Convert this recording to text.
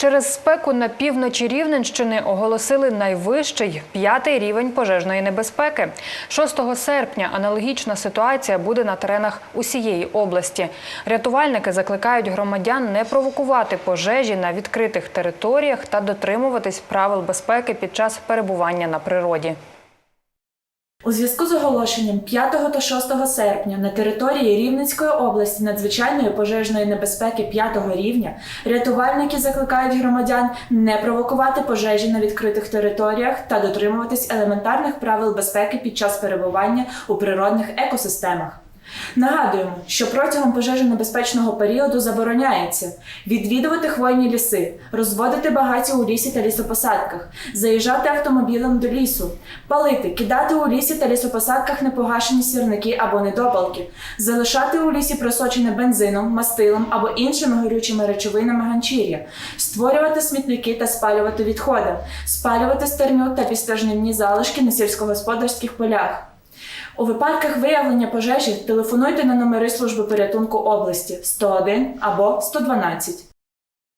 Через спеку на півночі Рівненщини оголосили найвищий п'ятий рівень пожежної небезпеки. 6 серпня аналогічна ситуація буде на теренах усієї області. Рятувальники закликають громадян не провокувати пожежі на відкритих територіях та дотримуватись правил безпеки під час перебування на природі. У зв'язку з оголошенням 5 та 6 серпня на території Рівненської області надзвичайної пожежної небезпеки 5 рівня рятувальники закликають громадян не провокувати пожежі на відкритих територіях та дотримуватись елементарних правил безпеки під час перебування у природних екосистемах. Нагадуємо, що протягом пожежонебезпечного періоду забороняється відвідувати хвойні ліси, розводити багаття у лісі та лісопосадках, заїжджати автомобілем до лісу, палити, кидати у лісі та лісопосадках непогашені сірники або недопалки, залишати у лісі просочене бензином, мастилом або іншими горючими речовинами ганчір'я, створювати смітники та спалювати відходи, спалювати стерню та підстражнівні залишки на сільськогосподарських полях. У випадках виявлення пожежі телефонуйте на номери служби порятунку області 101 або 112.